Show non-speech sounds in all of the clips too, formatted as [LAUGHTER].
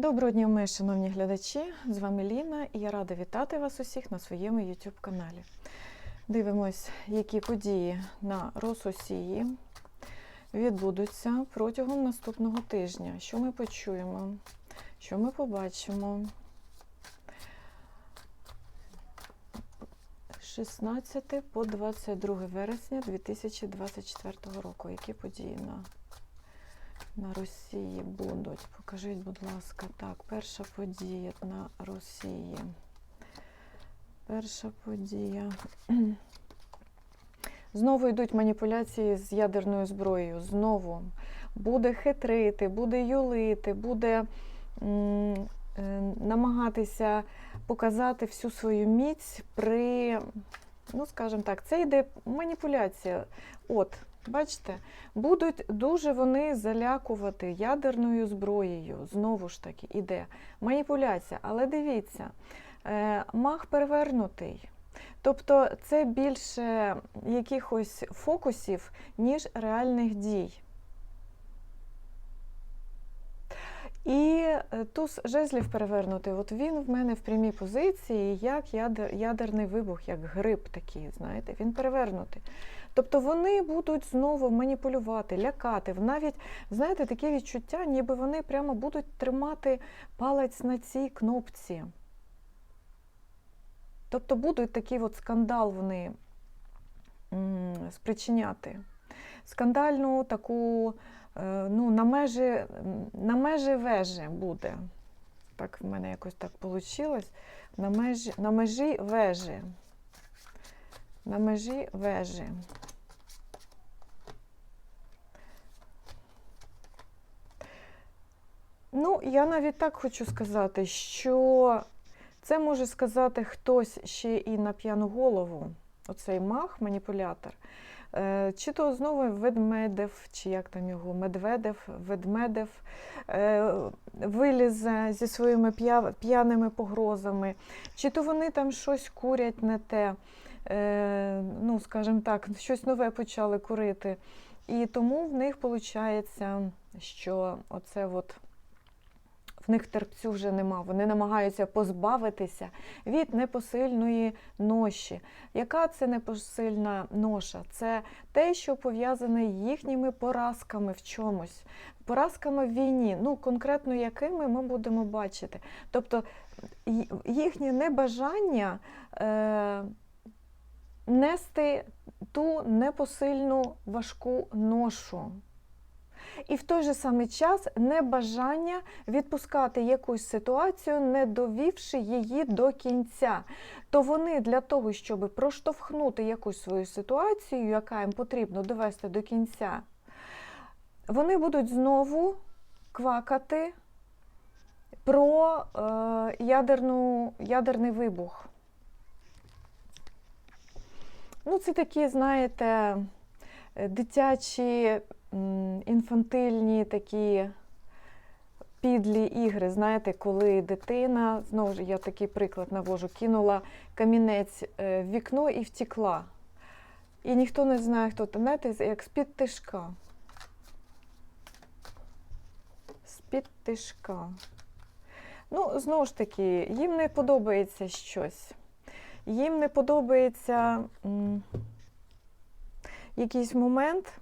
Доброго дня, мої шановні глядачі! З вами Ліна і я рада вітати вас усіх на своєму YouTube каналі. Дивимось, які події на Рососії відбудуться протягом наступного тижня. Що ми почуємо, що ми побачимо. 16 по 22 вересня 2024 року. Які події на на Росії будуть. Покажіть, будь ласка, так, перша подія на Росії. Перша подія. [CLEARS THROAT] Знову йдуть маніпуляції з ядерною зброєю. Знову буде хитрити, буде юлити, буде м, е, намагатися показати всю свою міць при, ну, скажімо так, це йде маніпуляція. От, Бачите, будуть дуже вони залякувати ядерною зброєю. Знову ж таки, іде маніпуляція. Але дивіться, е, мах перевернутий. Тобто це більше якихось фокусів, ніж реальних дій. І е, туз жезлів перевернутий. От він в мене в прямій позиції, як ядер, ядерний вибух, як гриб такий, знаєте, він перевернутий. Тобто вони будуть знову маніпулювати, лякати. Навіть, знаєте, таке відчуття, ніби вони прямо будуть тримати палець на цій кнопці. Тобто будуть такий от скандал вони спричиняти. Скандальну таку, ну, на межі, на межі вежі буде. Так в мене якось так вийшло. На межі, на межі вежі. На межі вежі. Ну, я навіть так хочу сказати, що це може сказати хтось ще і на п'яну голову, оцей мах, маніпулятор. Е, Чи то знову ведмедев, чи як там його, медведев, ведмедев е, вилізе зі своїми п'яними погрозами, чи то вони там щось курять не те, е, ну, скажімо так, щось нове почали курити. І тому в них виходить, що оце от них терпцю вже нема. Вони намагаються позбавитися від непосильної ноші. Яка це непосильна ноша? Це те, що пов'язане їхніми поразками в чомусь, поразками в війні, ну конкретно якими ми будемо бачити. Тобто їхнє небажання е, нести ту непосильну важку ношу. І в той же самий час небажання відпускати якусь ситуацію, не довівши її до кінця. То вони для того, щоб проштовхнути якусь свою ситуацію, яка їм потрібно довести до кінця, вони будуть знову квакати про е, ядерну, ядерний вибух. Ну, це такі, знаєте, дитячі інфантильні такі підлі ігри. Знаєте, коли дитина, знову ж я такий приклад навожу, кинула камінець е, в вікно і втекла. І ніхто не знає, хто це. Знаєте, як з-під тишка. З-під тишка. Ну, знову ж таки, їм не подобається щось. Їм не подобається м, якийсь момент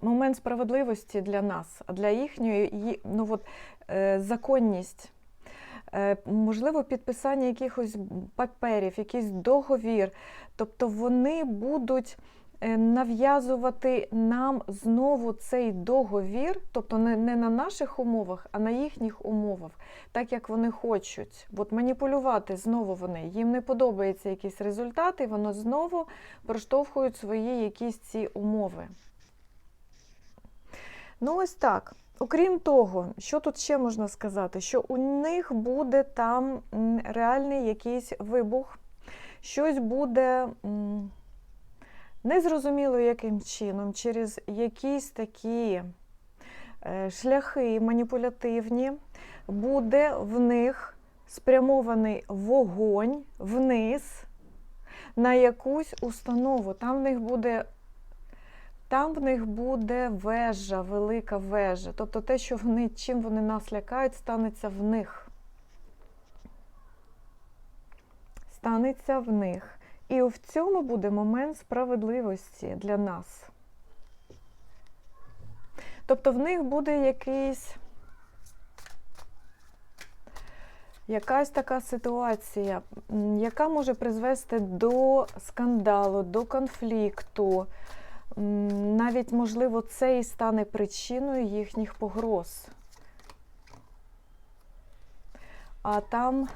момент справедливості для нас, а для їхньої ну, от, е, законність. Е, можливо, підписання якихось паперів, якийсь договір. Тобто вони будуть е, нав'язувати нам знову цей договір, тобто не, на наших умовах, а на їхніх умовах, так як вони хочуть. От маніпулювати знову вони. Їм не подобаються якісь результати, і воно знову проштовхують свої якісь ці умови. Ну, ось так. Окрім того, що тут ще можна сказати? Що у них буде там реальний якийсь вибух, щось буде незрозуміло яким чином, через якісь такі е, шляхи маніпулятивні, буде в них спрямований вогонь вниз на якусь установу. Там в них буде Там в них буде вежа, велика вежа. Тобто те, що вони, чим вони нас лякають, станеться в них. Станеться в них. І в цьому буде момент справедливості для нас. Тобто в них буде якийсь, якась така ситуація, яка може призвести до скандалу, до конфлікту. Навіть, можливо, це і стане причиною їхніх погроз. А там,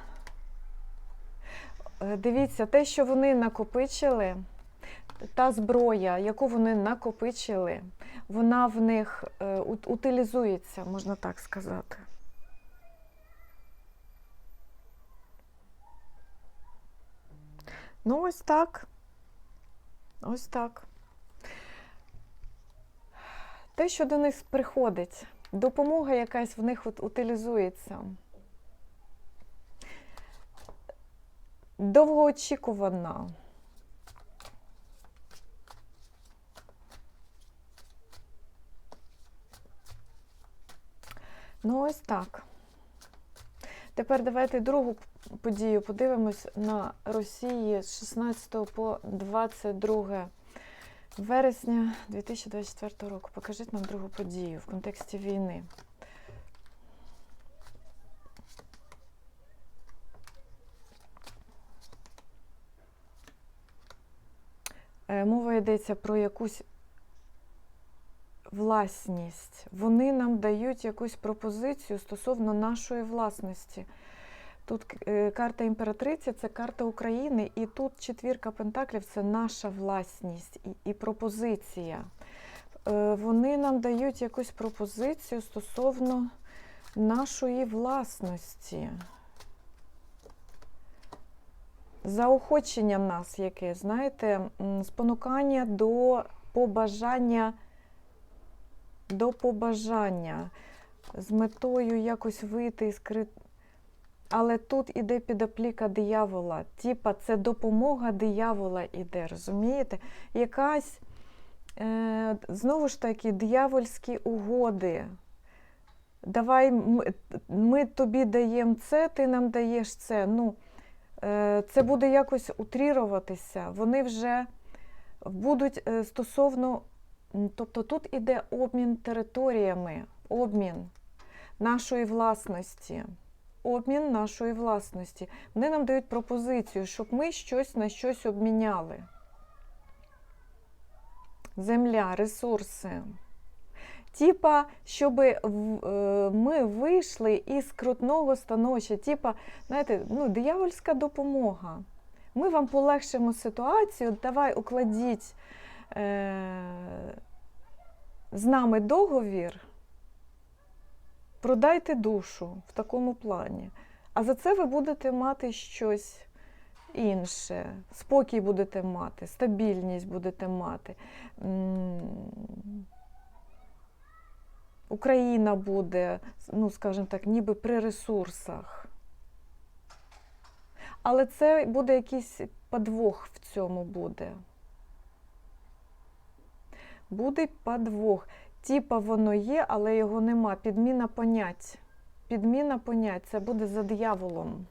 е, дивіться, те, що вони накопичили, та зброя, яку вони накопичили, вона в них е, утилізується, можна так сказати. Ну, ось так. Ось так. Те, що до них приходить, допомога якась в них от утилізується. Довгоочікувана. Ну, ось так. Тепер давайте другу подію подивимось на Росії з 16 по 22 вересня 2024 року. Покажіть нам другу подію в контексті війни. Е, Мова йдеться про якусь власність. Вони нам дають якусь пропозицію стосовно нашої власності. Тут е, карта імператриці це карта України, і тут четвірка пентаклів це наша власність і, і пропозиція. Е, Вони нам дають якусь пропозицію стосовно нашої власності. Заохочення нас яке, знаєте, спонукання до побажання, до побажання з метою якось вийти із. Але тут іде підопліка диявола. Типа це допомога диявола іде, розумієте? Якась, е, знову ж таки, диявольські угоди. Давай ми, ми тобі даємо це, ти нам даєш це. Ну, е, це буде якось утріруватися. Вони вже будуть е, стосовно, тобто тут іде обмін територіями, обмін нашої власності. Обмін нашої власності. Вони нам дають пропозицію, щоб ми щось на щось обміняли. Земля, ресурси. Типа, щоб ми вийшли із крутного становища, типа, знаєте, ну, диявольська допомога. Ми вам полегшимо ситуацію, давай укладіть е- з нами договір. Продайте душу в такому плані. А за це ви будете мати щось інше. Спокій будете мати, стабільність будете мати. Україна буде, ну, скажімо так, ніби при ресурсах. Але це буде якийсь подвох в цьому буде. Буде подвох. Типа воно є, але його нема. Підміна понять. Підміна понять це буде за дияволом.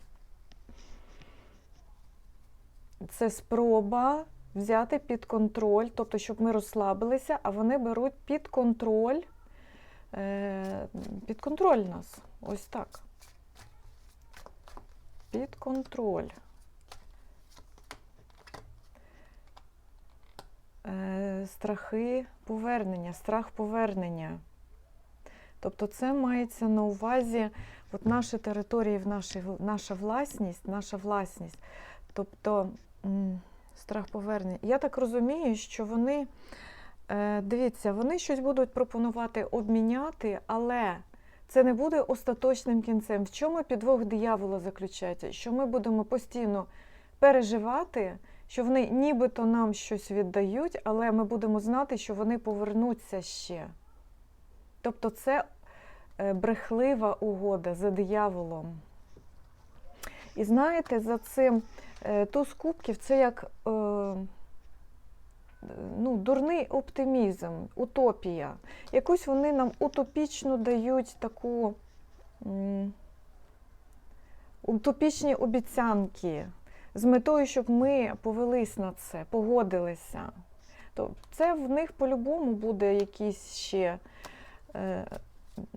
Це спроба взяти під контроль, тобто, щоб ми розслабилися, а вони беруть під контроль, е, під контроль нас. Ось так. Під контроль. Страхи повернення, страх повернення. Тобто це мається на увазі от наші території, в наші, наша власність, наша власність. Тобто страх повернення. Я так розумію, що вони, е, дивіться, вони щось будуть пропонувати обміняти, але це не буде остаточним кінцем. В чому підвох диявола заключається? Що ми будемо постійно переживати що вони нібито нам щось віддають, але ми будемо знати, що вони повернуться ще. Тобто це е, брехлива угода за дияволом. І знаєте, за цим е, туз кубків це як е, ну, дурний оптимізм, утопія. Якусь вони нам утопічно дають таку утопічні обіцянки з метою, щоб ми повелись на це, погодилися. То це в них по-любому буде якісь ще, е,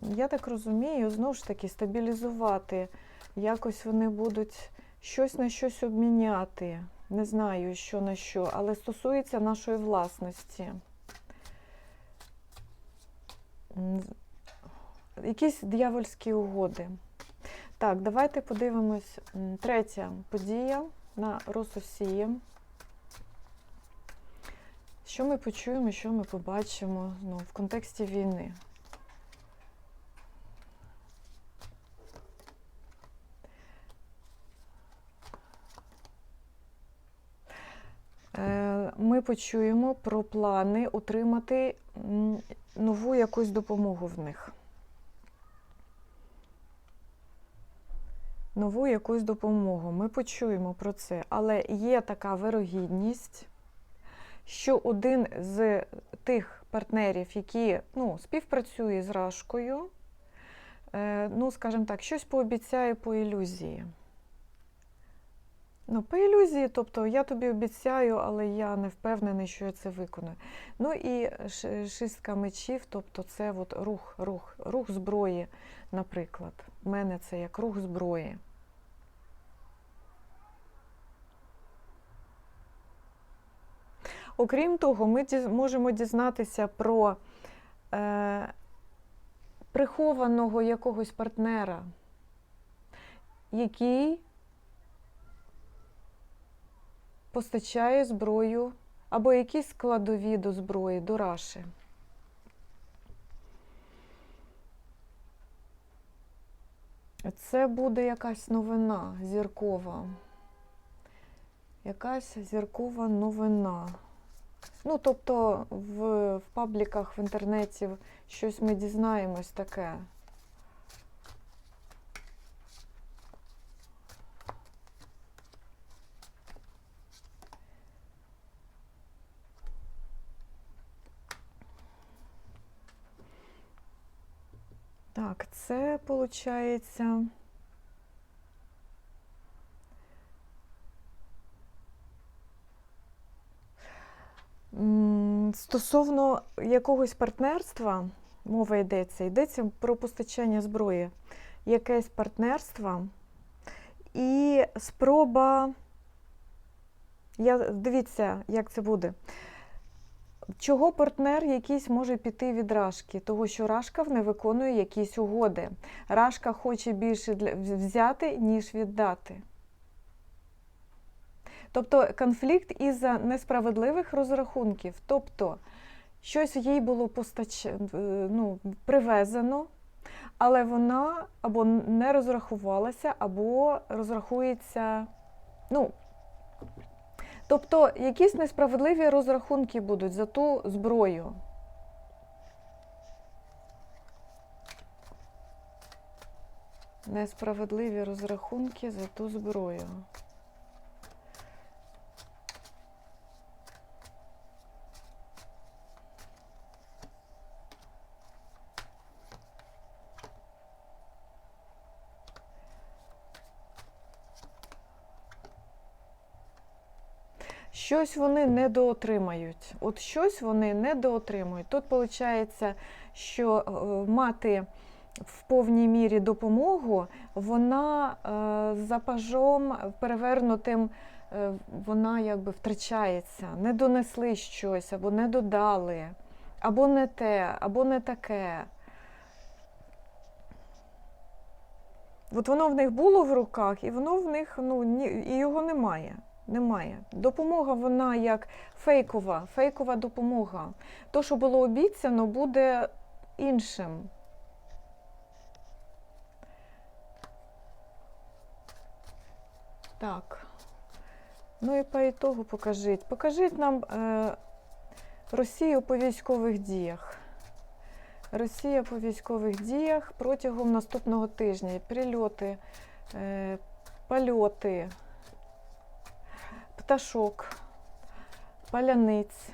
я так розумію, знову ж таки, стабілізувати. Якось вони будуть щось на щось обміняти. Не знаю, що на що, але стосується нашої власності. Якісь дьявольські угоди. Так, давайте подивимось. Третя подія на Рососії. Що ми почуємо, що ми побачимо ну, в контексті війни? Е, Ми почуємо про плани отримати нову якусь допомогу в них. Нову якусь допомогу. Ми почуємо про це, але є така вирогідність, що один з тих партнерів, які ну, співпрацює з Рашкою, е, ну, скажімо так, щось пообіцяє по ілюзії. Ну, по ілюзії, тобто я тобі обіцяю, але я не впевнений, що я це виконую. Ну і шістка мечів, тобто це от рух, рух, рух зброї, наприклад. В мене це як рух зброї. Окрім того, ми можемо дізнатися про е, прихованого якогось партнера, який постачає зброю або якісь складові до зброї, до раші. Це буде якась новина зіркова. Якась зіркова новина. Ну, тобто в, в пабліках в інтернеті щось ми дізнаємось таке. Так, це виходить. Стосовно якогось партнерства, мова йдеться, йдеться про постачання зброї, якесь партнерство і спроба. Я, дивіться, як це буде. Чого партнер якийсь може піти від Рашки? Того, що Рашка не виконує якісь угоди. Рашка хоче більше взяти, ніж віддати. Тобто конфлікт із-за несправедливих розрахунків. Тобто щось їй було постач... ну, привезено, але вона або не розрахувалася, або розрахується. ну, Тобто якісь несправедливі розрахунки будуть за ту зброю. Несправедливі розрахунки за ту зброю. Щось вони недоотримають. От щось вони недоотримують. Тут виходить, що е, мати в повній мірі допомогу, вона е, за пажом перевернутим, е, вона якби втрачається. Не донесли щось, або не додали, або не те, або не таке. От воно в них було в руках, і воно в них ну, і його немає. Немає. Допомога вона як фейкова, фейкова допомога. То, що було обіцяно, буде іншим. Так. Ну і по ітогу покажіть. Покажіть нам е, Росію по військових діях. Росія по військових діях протягом наступного тижня. Прильоти, е, польоти пташок, паляниць.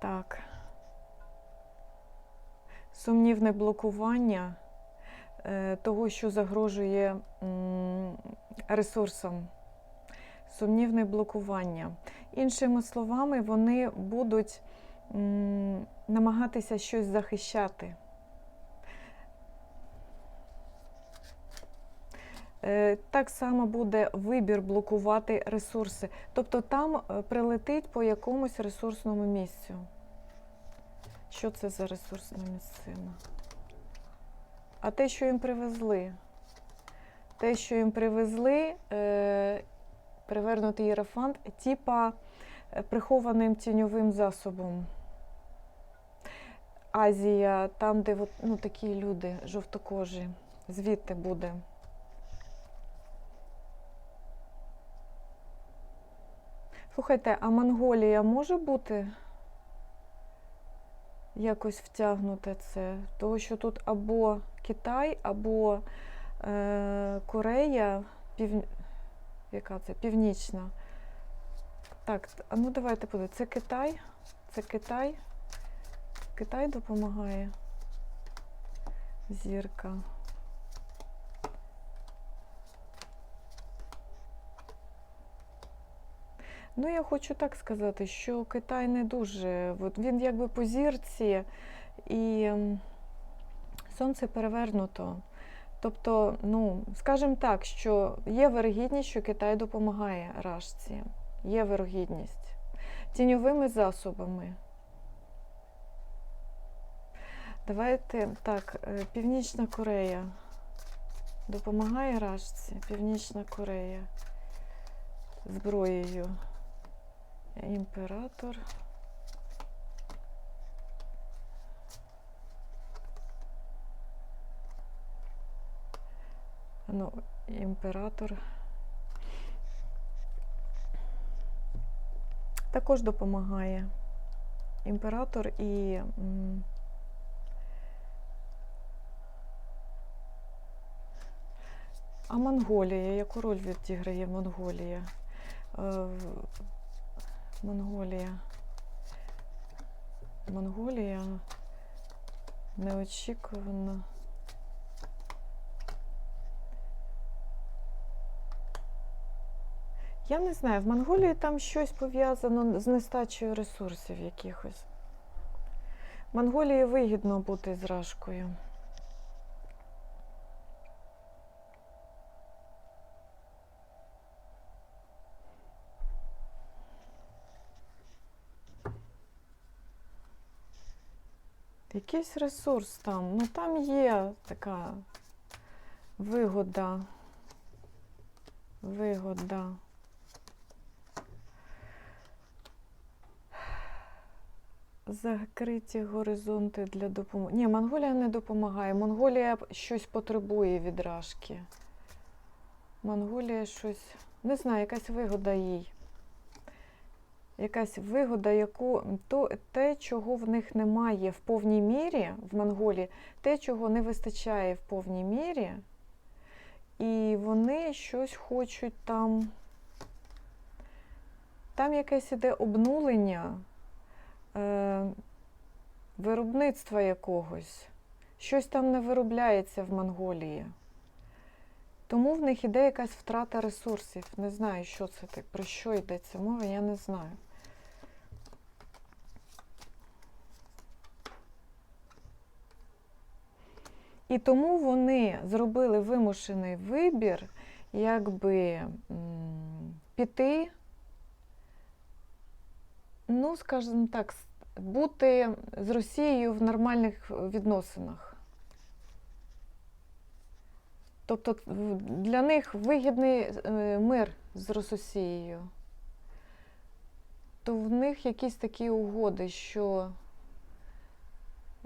Так, сумнівне блокування е, того, що загрожує ресурсам, сумнівне блокування. Іншими словами, вони будуть м, намагатися щось захищати. Е, Так само буде вибір блокувати ресурси. Тобто там е, прилетить по якомусь ресурсному місцю. Що це за ресурсна місцина? А те, що їм привезли. Те, що їм привезли, е, привернутий єрофант, типа прихованим тіньовим засобом. Азія, там, де ну, такі люди жовтокожі, звідти буде. Слухайте, а Монголія може бути якось втягнуте це? Того, що тут або Китай, або е, Корея, пів... яка це? Північна. Так, ну давайте подивимося. Це Китай? Це Китай? Китай допомагає. Зірка. Ну, я хочу так сказати, що Китай не дуже. От він якби по зірці і сонце перевернуто. Тобто, ну, скажімо так, що є вирогідність, що Китай допомагає Рашці. Є вирогідність. Тіньовими засобами. Давайте так, е, Північна Корея допомагає Рашці. Північна Корея зброєю. Імператор. Ну, імператор. Також допомагає. Імператор і. А Монголія, яку роль відіграє Монголія? Е, Монголія. Монголія неочікувано. Я не знаю, в Монголії там щось пов'язано з нестачею ресурсів якихось. В Монголії вигідно бути зражкою. Якийсь ресурс там. Ну там є така вигода. Вигода. Закриті горизонти для допомоги. Ні, Монголія не допомагає. Монголія щось потребує від Рашки. Монголія щось. Не знаю, якась вигода їй. Якась вигода, яку то, те, чого в них немає в повній мірі в Монголії, те, чого не вистачає в повній мірі, і вони щось хочуть там. Там якесь іде обнулення е, виробництва якогось. Щось там не виробляється в Монголії. Тому в них іде якась втрата ресурсів. Не знаю, що це так, про що йдеться мова, я не знаю. І тому вони зробили вимушений вибір, якби піти, ну, скажімо так, бути з Росією в нормальних відносинах. Тобто для них вигідний е, мир з Росією. То в них якісь такі угоди, що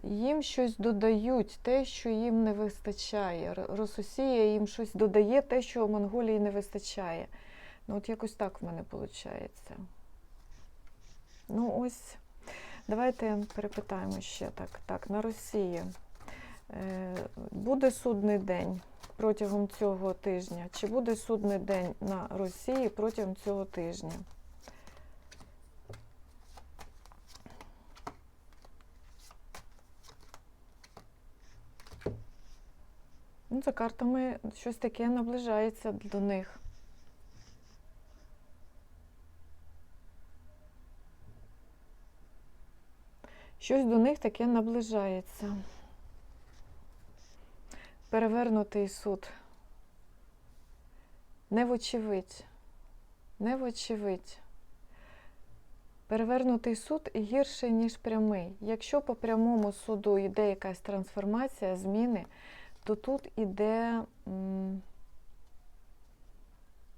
їм щось додають, те, що їм не вистачає. Р- Рососія їм щось додає, те, що Монголії не вистачає. Ну, от якось так в мене виходить. Ну ось, давайте перепитаємо ще так. Так, на Росії е, буде судний день протягом цього тижня? Чи буде судний день на Росії протягом цього тижня? Ну, За картами щось таке наближається до них. Щось до них таке наближається. Перевернутий суд. Не вочевидь. Не вочевидь. Перевернутий суд гірший, ніж прямий. Якщо по прямому суду йде якась трансформація, зміни, то тут іде м,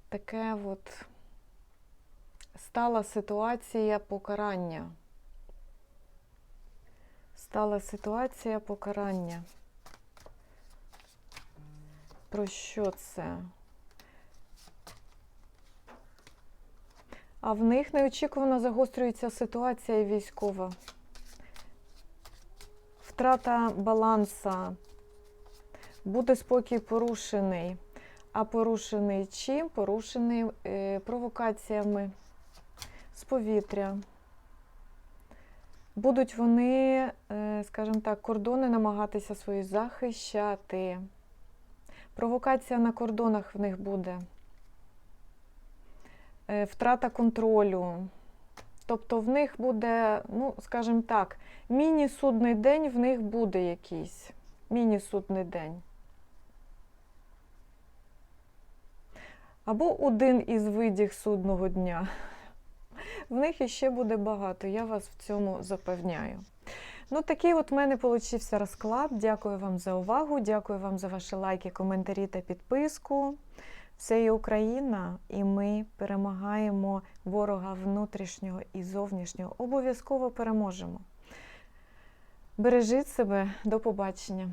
таке от стала ситуація покарання. Стала ситуація покарання. Про що це? А в них неочікувано загострюється ситуація військова. Втрата баланса. Буде спокій порушений. А порушений чим? Порушений е, провокаціями з повітря. Будуть вони, е, скажімо так, кордони намагатися свої захищати. Провокація на кордонах в них буде. Е, Втрата контролю. Тобто в них буде, ну, скажімо так, міні-судний день в них буде якийсь. Міні-судний день. Або один із видів судного дня. В них іще буде багато, я вас в цьому запевняю. Ну, такий от в мене получився розклад. Дякую вам за увагу, дякую вам за ваші лайки, коментарі та підписку. Це є Україна, і ми перемагаємо ворога внутрішнього і зовнішнього. Обов'язково переможемо. Бережіть себе, до побачення.